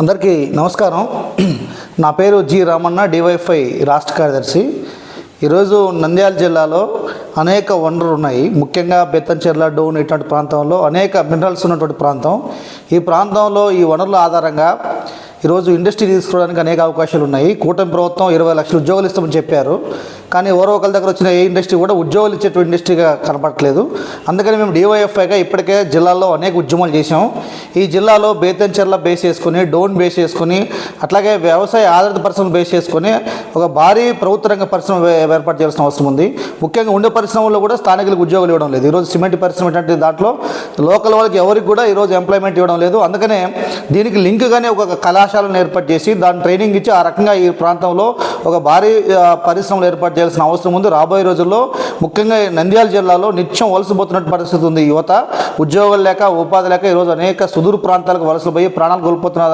అందరికీ నమస్కారం. నా పేరు జి రామన్న డివైఫై రాష్ట్ర కార్యదర్శి. ఈరోజు నంద్యాల జిల్లాలో అనేక వనరులు ఉన్నాయి. ముఖ్యంగా బెత్తంచెర్ల డోన్ ఇటువంటి ప్రాంతంలో అనేక మినరల్స్ ఉన్నటువంటి ప్రాంతం. ఈ ప్రాంతంలో ఈ వనరుల ఆధారంగా ఈరోజు ఇండస్ట్రీ తీసుకోవడానికి అనేక అవకాశాలు ఉన్నాయి. కూటమి ప్రభుత్వం ఇరవై లక్షల ఉద్యోగాలు ఇస్తామని చెప్పారు. కానీ ఎవరో ఒకరి దగ్గర వచ్చిన ఏ ఇండస్ట్రీ కూడా ఉద్యోగాలు ఇచ్చేటువంటి ఇండస్ట్రీగా కనపడట్లేదు. అందుకని మేము డివైఎఫ్ఐగా ఇప్పటికే జిల్లాలో అనేక ఉద్యమాలు చేసాం ఈ జిల్లాలో బేతంచెర్ల బేస్ చేసుకుని డోన్ బేస్ చేసుకుని అట్లాగే వ్యవసాయ ఆధారిత పరిశ్రమలు బేస్ చేసుకుని ఒక భారీ ప్రభుత్వ రంగ పరిశ్రమ ఏర్పాటు చేయాల్సిన అవసరం ఉంది. ముఖ్యంగా ఉండే పరిశ్రమల్లో కూడా స్థానికులకు ఉద్యోగాలు ఇవ్వడం లేదు. ఈరోజు సిమెంట్ పరిశ్రమ ఏంటంటే దాంట్లో లోకల్ వాళ్ళకి ఎవరికి కూడా ఈరోజు ఎంప్లాయ్మెంట్ ఇవ్వడం లేదు. అందుకనే దీనికి లింక్గానే ఒక కళాశాలను ఏర్పాటు చేసి దాని ట్రైనింగ్ ఇచ్చి ఆ రకంగా ఈ ప్రాంతంలో ఒక భారీ పరిశ్రమలు ఏర్పాటు చేయాల్సిన అవసరం ఉంది. రాబోయే రోజుల్లో ముఖ్యంగా నంద్యాల జిల్లాలో నిత్యం వలసపోతున్న పరిస్థితి ఉంది. యువత ఉద్యోగాలు లేక ఉపాధి లేక ఈరోజు అనేక సుదూర ప్రాంతాలకు వలసలు పోయి ప్రాణాలు కోల్పోతున్న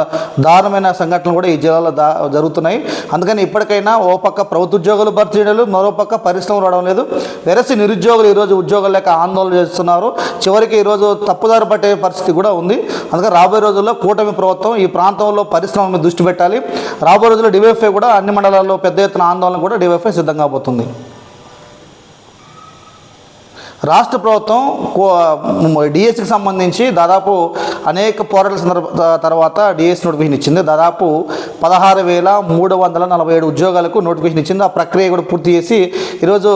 దారుణమైన సంఘటనలు కూడా ఈ జిల్లాలో దా జరుగుతున్నాయి. అందుకని ఇప్పటికైనా ఓ పక్క ప్రభుత్వ ఉద్యోగాలు భర్తీ చేయడం మరో పక్క పరిశ్రమలు రావడం లేదు. వెరసి నిరుద్యోగులు ఈరోజు ఉద్యోగాలు లేక ఆందోళన చేస్తున్నారు. చివరికి ఈరోజు తప్పుదారి పట్టే పరిస్థితి కూడా ఉంది. అందుకని రాబోయే రోజుల్లో కూటమి ప్రభుత్వం ఈ ప్రాంతంలో పరిశ్రమల మీద దృష్టి పెట్టాలి. రాబోయే రోజుల్లో డివైఎఫ్ఐ కూడా అన్ని మండలాల్లో పెద్ద ఎత్తున ఆందోళన కూడా డివైఎఫ్ఐ సిద్ధంగా పోతుంది రాష్ట్ర ప్రభుత్వం డిఎస్సికి సంబంధించి దాదాపు అనేక పోరాటాల సందర్భ తర్వాత డిఎస్ నోటిఫికేషన్ ఇచ్చింది. దాదాపు పదహారు వేల మూడు వందల నలభై ఏడు ఉద్యోగాలకు నోటిఫికేషన్ ఇచ్చింది. ఆ ప్రక్రియ కూడా పూర్తి చేసి ఈరోజు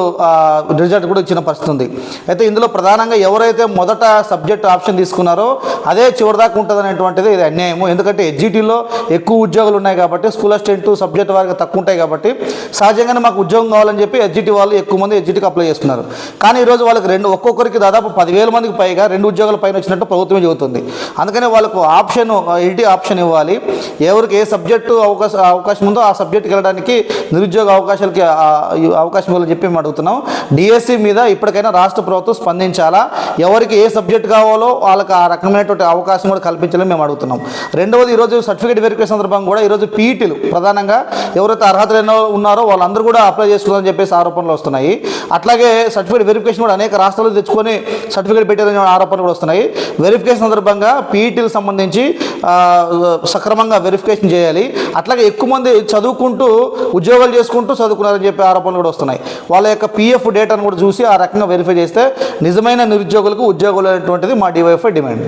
రిజల్ట్ కూడా ఇచ్చిన పరిస్థితి ఉంది. అయితే ఇందులో ప్రధానంగా ఎవరైతే మొదట సబ్జెక్ట్ ఆప్షన్ తీసుకున్నారో అదే చివరిదాకా ఉంటుంది అనేటువంటిది ఇది అన్యాయము. ఎందుకంటే ఎడ్జిటీలో ఎక్కువ ఉద్యోగాలు ఉన్నాయి కాబట్టి స్కూల్ అసిస్టెంట్ సబ్జెక్ట్ వారికి తక్కువ ఉంటాయి కాబట్టి సహజంగానే మాకు ఉద్యోగం కావాలని చెప్పి ఎడ్జిటి వాళ్ళు ఎక్కువ మంది ఎడ్జిటీకి అప్లై చేస్తున్నారు. కానీ ఈరోజు వాళ్ళకి రెండు ఒక్కొక్కరికి దాదాపు పదివేల మందికి పైగా రెండు ఉద్యోగాల పైన వచ్చినట్టు ప్రభుత్వమే చెబుతుంది. అందుకనే వాళ్ళకు ఆప్షన్ ఎల్టీ ఆప్షన్ ఇవ్వాలి. ఎవరికి ఏ సబ్జెక్టు అవకాశం అవకాశం ఉందో ఆ సబ్జెక్ట్కి వెళ్ళడానికి నిరుద్యోగ అవకాశాలకి అవకాశం ఇవ్వాలని చెప్పి మేము అడుగుతున్నాం. డిఎస్సి మీద ఇప్పటికైనా రాష్ట్ర ప్రభుత్వం స్పందించాలా? ఎవరికి ఏ సబ్జెక్ట్ కావాలో వాళ్ళకి ఆ రకమైనటువంటి అవకాశం కూడా కల్పించాలని మేము అడుగుతున్నాం. రెండవది ఈరోజు సర్టిఫికేట్ వెరిఫికేషన్ సందర్భంగా కూడా ఈరోజు పీఈటీలు ప్రధానంగా ఎవరైతే అర్హతలు ఉన్నారో వాళ్ళందరూ కూడా అప్లై చేసుకున్నారని చెప్పేసి ఆరోపణలు వస్తున్నాయి. అట్లాగే సర్టిఫికేట్ వెరిఫికేషన్ కూడా అనేక రాష్ట్రాలు తెచ్చుకొని సర్టిఫికేట్ పెట్టారని ఆరోపణలు కూడా వస్తున్నాయి. వెరిఫికేషన్ సందర్భంగా పీఈటీలకు సంబంధించి సక్రమంగా వెరిఫికేషన్ చేయాలి. అట్లాగే ఎక్కువ మంది చదువుకుంటూ ఉద్యోగాలు చేసుకుంటూ చదువుకున్నారని చెప్పి ఆరోపణలు కూడా వస్తున్నాయి. వాళ్ళ యొక్క పీఎఫ్ డేటాను కూడా చూసి ఆ రకంగా వెరిఫై చేస్తే నిజమైన నిరుద్యోగులకు ఉద్యోగులు అనేటువంటిది మా డివైఎఫ్ఐ డిమాండ్